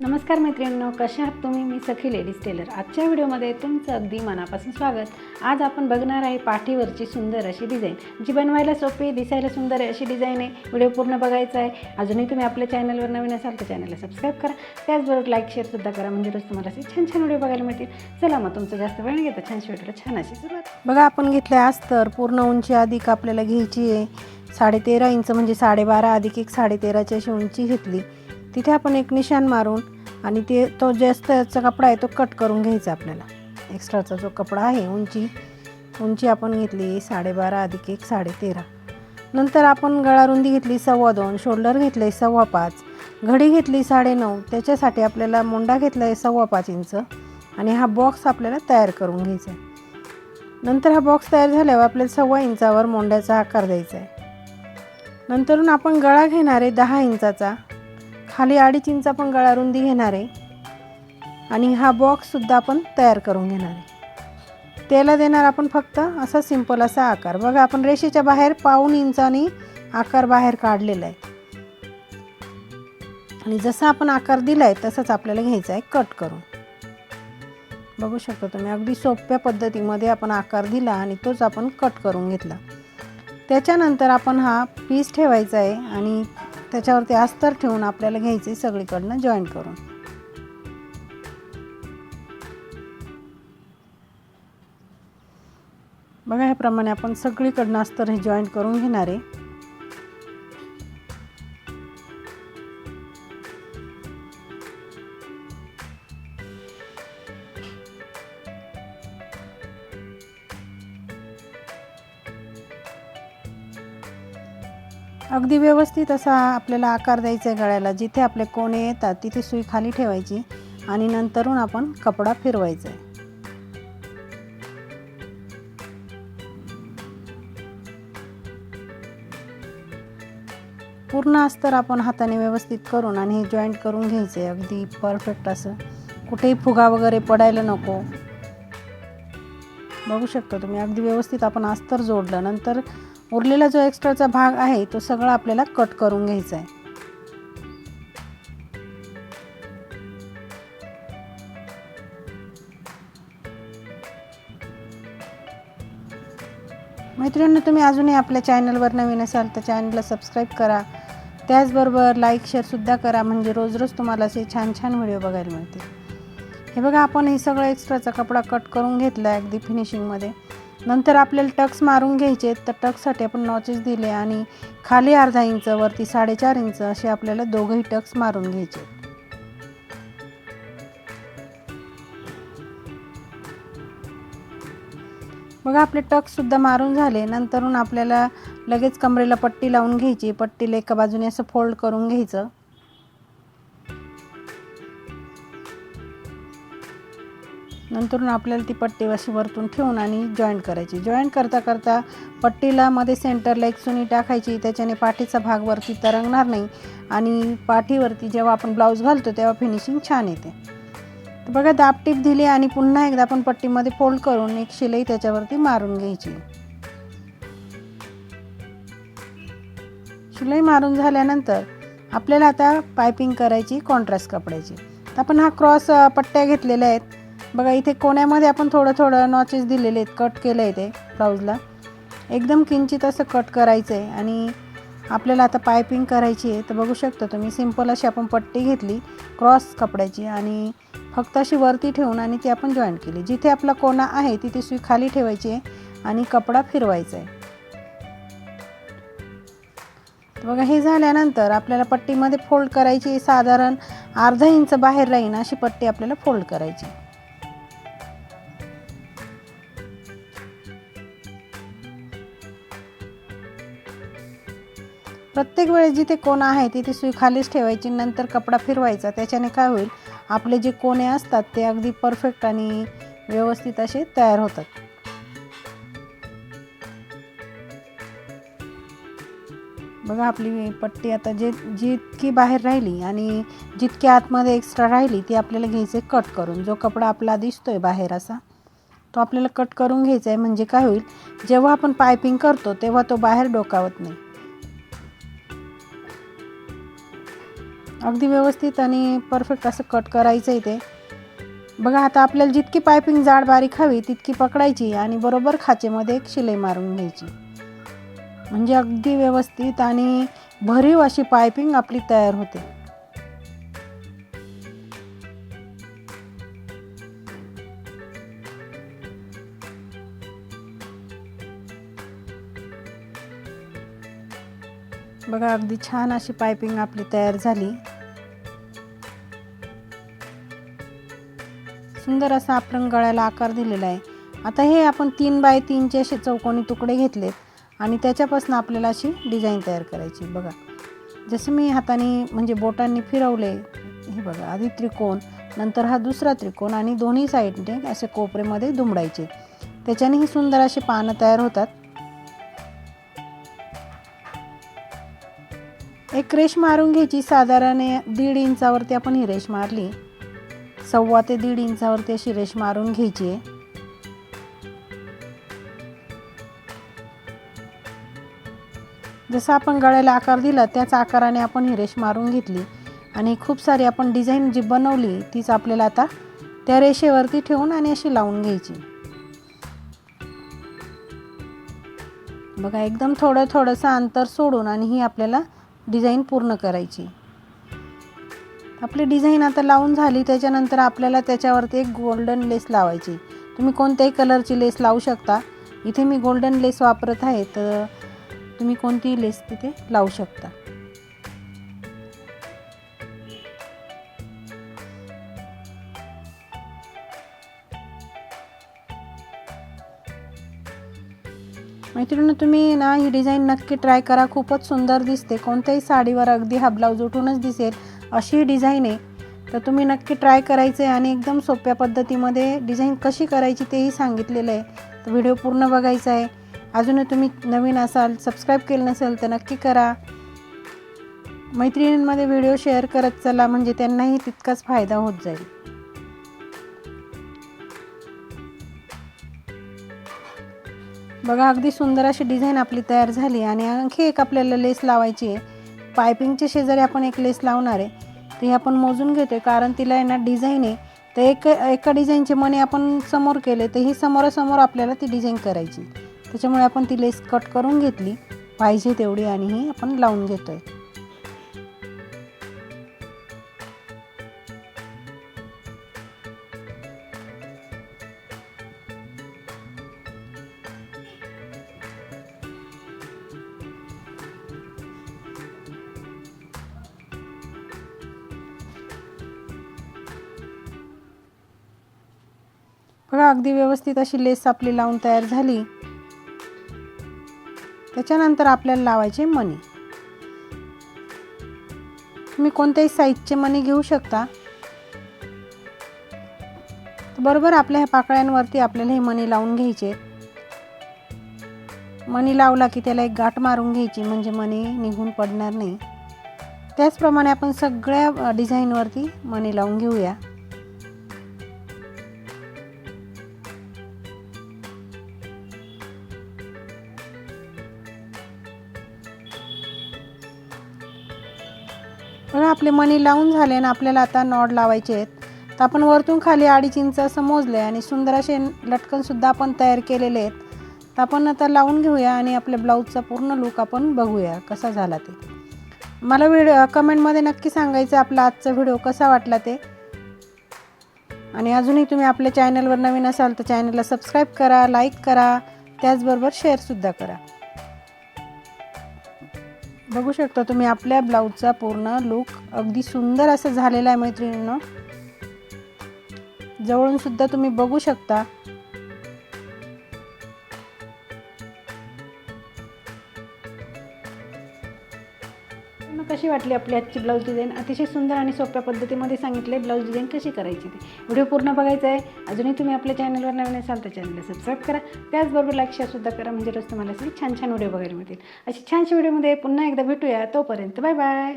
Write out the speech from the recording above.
नमस्कार मैत्रिणींनो कशा आहात तुम्ही? मी सखी लेडीज टेलर. आजच्या व्हिडिओमध्ये तुमचं अगदी मनापासून स्वागत. आज आपण बघणार आहे पाठीवरची सुंदर अशी डिझाईन जी बनवायला सोपी दिसायला सुंदर आहे अशी डिझाईन आहे. व्हिडिओ पूर्ण बघायचा आहे. अजूनही तुम्ही आपल्या चॅनलवर नवीन असाल तर चॅनलला सबस्क्राईब करा. त्याचबरोबर लाईक शेअरसुद्धा करा. म्हणजे रोज तुम्हाला असे छान छान व्हिडिओ बघायला मिळतील. चला मग तुमचं जास्त वेळ नाही घेता छान व्हिडिओला छान अशी सुरुवात. बघा आपण घेतले अस्तर. पूर्ण उंची अधिक आपल्याला घ्यायची आहे. साडे तेरा इंच म्हणजे साडेबारा अधिक एक साडेतेराची अशी उंची घेतली. तिथे आपण एक निशाण मारून आणि ते तो जास्तचा कपडा आहे तो कट करून घ्यायचा आपल्याला. एक्स्ट्राचा जो कपडा आहे उंची उंची आपण घेतली साडेबारा अधिक एक साडेतेरा. नंतर आपण गळारुंदी घेतली सव्वा दोन शोल्डर घेतले सव्वा पाच. घडी घेतली साडेनऊ. त्याच्यासाठी आपल्याला मोंडा घेतला आहे सव्वा पाच इंच. आणि हा बॉक्स आपल्याला तयार करून घ्यायचा आहे. नंतर हा बॉक्स तयार झाल्यावर आपल्याला सव्वा इंचावर मोंड्याचा आकार द्यायचा आहे. नंतरून आपण गळा घेणार आहे दहा इंचाचा. खाली अडीच इंच आपण गळा रुंदी घेणार आहे. आणि हा बॉक्ससुद्धा आपण तयार करून घेणार आहे. त्याला देणार आपण फक्त असा सिंपल असा आकार. बघा आपण रेषेच्या बाहेर पाऊण इंचाने आकार बाहेर काढलेला आहे. आणि जसा आपण आकार दिला आहे तसंच आपल्याला घ्यायचा आहे कट करून. बघू शकतो तुम्ही अगदी सोप्या पद्धतीमध्ये आपण आकार दिला आणि तोच आपण कट करून घेतला. त्याच्यानंतर आपण हा पीस ठेवायचा आहे आणि त्याच्यावरती अस्तर ठेवून आपल्याला घ्यायचे सगळीकडनं जॉईन करून. बघा ह्याप्रमाणे आपण सगळीकडनं अस्तर हे जॉईन करून घेणार आहे. अगदी व्यवस्थित असा आपल्याला आकार द्यायचा आहे गळ्याला. जिथे आपले कोणे येतात तिथे सुई खाली ठेवायची आणि नंतरून आपण कपडा फिरवायचा आहे. पूर्ण अस्तर आपण हाताने व्यवस्थित करून आणि हे जॉईंट करून घ्यायचं आहे. अगदी परफेक्ट असं. कुठेही फुगा वगैरे पडायला नको. बघू शकता तुम्ही. अगदी व्यवस्थित आपण अस्तर जोडलं. नंतर उरलेला जो एक्स्ट्राचा भाग आहे तो सगळा आपल्याला कट करून घ्यायचा आहे मैत्रिणींनो तुम्ही अजूनही आपल्या चॅनलवर नवीन असाल तर चॅनलला सबस्क्राईब करा. त्याचबरोबर लाईक शेअरसुद्धा करा. म्हणजे रोज रोज तुम्हाला असे छान छान व्हिडिओ बघायला मिळतील. हे बघा आपण हे सगळं एक्स्ट्राचा कपडा कट करून घेतला आहे अगदी फिनिशिंगमध्ये नंतर आपल्याला टक्स मारून घ्यायचे तर टक्ससाठी आपण नॉचेस दिले आणि खाली अर्धा इंच वरती साडेचार इंच असे आपल्याला दोघंही टक्स मारून घ्यायचे बघा आपले टक्ससुद्धा मारून झाले. नंतरून आपल्याला लगेच कमरेला पट्टी लावून घ्यायची. पट्टीला एका बाजूने असं फोल्ड करून घ्यायचं. नंतर आपल्याला ती पट्टी अशी वरतून ठेवून आणि जॉईंट करायची. जॉईंट करता करता पट्टीला मध्ये सेंटरला एक सुनी टाकायची. त्याच्याने पाठीचा भाग वरती तरंगणार नाही. आणि पाठीवरती जेव्हा आपण ब्लाऊज घालतो तेव्हा फिनिशिंग छान येते. तर बघा दाबटीप दिली आणि पुन्हा एकदा आपण पट्टीमध्ये फोल्ड करून एक शिलाई त्याच्यावरती मारून घ्यायची. शिलाई मारून झाल्यानंतर आपल्याला आता पायपिंग करायची कॉन्ट्रास्ट कपड्याची. तर आपण हा क्रॉस पट्ट्या घेतलेल्या आहेत. बघा इथे कोण्यामध्ये आपण थोडं थोडं नॉचेस दिलेले आहेत. कट केलं आहे ते ब्लाऊजला एकदम किंचित असं कट करायचं आहे आणि आपल्याला आता पायपिंग करायची आहे. तर बघू शकता तुम्ही सिंपल अशी आपण पट्टी घेतली क्रॉस कपड्याची. आणि फक्त अशी वरती ठेवून आणि ती आपण जॉईंट केली. जिथे आपला कोणा आहे तिथे सुई खाली ठेवायची आहे आणि कपडा फिरवायचा आहे. बघा हे झाल्यानंतर आपल्याला पट्टीमध्ये फोल्ड करायची साधारण अर्धा इंच बाहेर राहीन अशी पट्टी आपल्याला फोल्ड करायची प्रत्येक वेळेस जिथे कोण आहे तिथे सुई खालीच ठेवायची नंतर कपडा फिरवायचा. त्याच्याने काय होईल आपले जे कोणे असतात ते अगदी परफेक्ट आणि व्यवस्थित असे तयार होतात. बघा आपली पट्टी आता जे जितकी बाहेर राहिली आणि जितकी आतमध्ये एक्स्ट्रा राहिली ती आपल्याला घ्यायचे कट करून. जो कपडा आपला दिसतोय बाहेर असा तो आपल्याला कट करून घ्यायचा आहे. म्हणजे काय होईल जेव्हा आपण पायपिंग करतो तेव्हा तो बाहेर डोकावत नाही. अगदी व्यवस्थित आणि परफेक्ट असं कट करायचं आहे ते. बघा आता आपल्याला जितकी पायपिंग जाड बारीक हवी तितकी पकडायची आणि बरोबर खाचेमध्ये एक शिलाई मारून घ्यायची. म्हणजे अगदी व्यवस्थित आणि भरीव अशी पायपिंग आपली तयार होते. बघा अगदी छान अशी पायपिंग आपली तयार झाली. सुंदर असा आपण गळ्याला आकार दिलेला आहे. आता हे आपण तीन बाय तीनचे असे चौकोनी तुकडे घेतलेत आणि त्याच्यापासून आपल्याला अशी डिझाईन तयार करायची बघा जसं मी हाताने म्हणजे बोटांनी फिरवले हे बघा आधी त्रिकोण नंतर हा दुसरा त्रिकोण आणि दोन्ही साईडने असे कोपरेमध्ये दुमडायचे. त्याच्याने ही सुंदर असे पानं तयार होतात. एक रेश मारून घ्यायची. साधारण दीड इंचावरती आपण ही रेश मारली. सव्वा ते दीड इंचावरती अशी रेश मारून घ्यायची. आहे जसं आपण गळ्याला आकार दिला त्याच आकाराने आपण ही रेश मारून घेतली. आणि खूप सारी आपण डिझाईन जी बनवली तीच आपल्याला आता त्या रेषेवरती ठेवून आणि अशी लावून घ्यायची. बघा एकदम थोडं थोडंसं अंतर सोडून आणि ही आपल्याला डिझाईन पूर्ण करायची. आपली डिझाईन आता लावून झाली त्याच्यानंतर आपल्याला त्याच्यावरती एक गोल्डन लेस लावायची. तुम्ही कोणत्याही कलरची लेस लावू शकता. इथे मी गोल्डन लेस वापरत आहे तर तुम्ही कोणतीही लेस तिथे लावू शकता. मैत्रिणी तुम्ही ना ही डिझाईन नक्की ट्राय करा. खूपच सुंदर दिसते. कोणत्याही साडीवर अगदी हा ब्लाऊज उठूनच दिसेल अशी डिझाईन आहे. तर तुम्ही नक्की ट्राय करायचं आहे आणि एकदम सोप्या पद्धतीमध्ये डिझाईन कशी करायची तेही सांगितलेलं आहे. तर व्हिडिओ पूर्ण बघायचा आहे. अजूनही तुम्ही नवीन असाल सबस्क्राईब केलं नसेल तर नक्की करा. मैत्रिणींमध्ये व्हिडिओ शेअर करत चला म्हणजे त्यांनाही तितकाच फायदा होत जाईल. बघा अगदी सुंदर अशी डिझाईन आपली तयार झाली आणि आणखी एक आपल्याला लेस लावायची आहे. पायपिंगच्या शेजारी आपण एक लेस लावणार आहे. ती आपण मोजून घेतोय कारण तिला येणार डिझाईन आहे. तर एक एका डिझाईनचे मने आपण समोर केले तर ही समोरासमोर आपल्याला ती डिझाईन करायची. त्याच्यामुळे आपण ती लेस कट करून घेतली. पाहिजे तेवढी आणि ही आपण लावून घेतो आहे बघा अगदी व्यवस्थित अशी लेस आपली लावून तयार झाली. त्याच्यानंतर आपल्याला लावायचे मणी. तुम्ही कोणत्याही साईजचे मणी घेऊ शकता. बरोबर आपल्या ह्या पाकळ्यांवरती आपल्याला हे मणी लावून घ्यायचे. मणी लावला की त्याला एक गाठ मारून घ्यायची म्हणजे मणी निघून पडणार नाही. त्याचप्रमाणे आपण सगळ्या डिझाईनवरती मणी लावून घेऊया. आपले मणी लावून झाले ना आपल्याला आता नॉड लावायचे आहेत. तर आपण वरतून खाली अडीच इंच असं मोजलं आहे आणि सुंदर असे लटकनसुद्धा आपण तयार केलेले आहेत. तर आपण आता लावून घेऊया आणि आपल्या ब्लाऊजचा पूर्ण लुक आपण बघूया कसा झाला ते. मला व्हिडिओ कमेंटमध्ये नक्की सांगायचं आपला आजचा व्हिडिओ कसा वाटला ते. आणि अजूनही तुम्ही आपल्या चॅनलवर नवीन असाल तर चॅनलला सबस्क्राईब करा लाईक करा त्याचबरोबर शेअरसुद्धा करा. बघू शकता तुम्ही आपल्या ब्लाऊजचा पूर्ण लुक अगदी सुंदर असं झालेला आहे मैत्रिणींनो. जवळून सुद्धा तुम्ही बघू शकता. मग कशी वाटली आपली आजची ब्लाऊज डिझाईन? अतिशय सुंदर आणि सोप्या पद्धतीमध्ये सांगितले ब्लाऊज डिझाईन कशी करायची ते. व्हिडिओ पूर्ण बघायचा आहे. अजूनही तुम्ही आपल्या चॅनलवर नवीन असाल तर चॅनलला सबस्क्राईब करा. त्याचबरोबर लाईक शेअरसुद्धा करा. म्हणजे रोज तुम्हाला असे छान छान व्हिडिओ बघायला मिळतील. अशी छानशा व्हिडिओमध्ये पुन्हा एकदा भेटूया. तोपर्यंत बाय बाय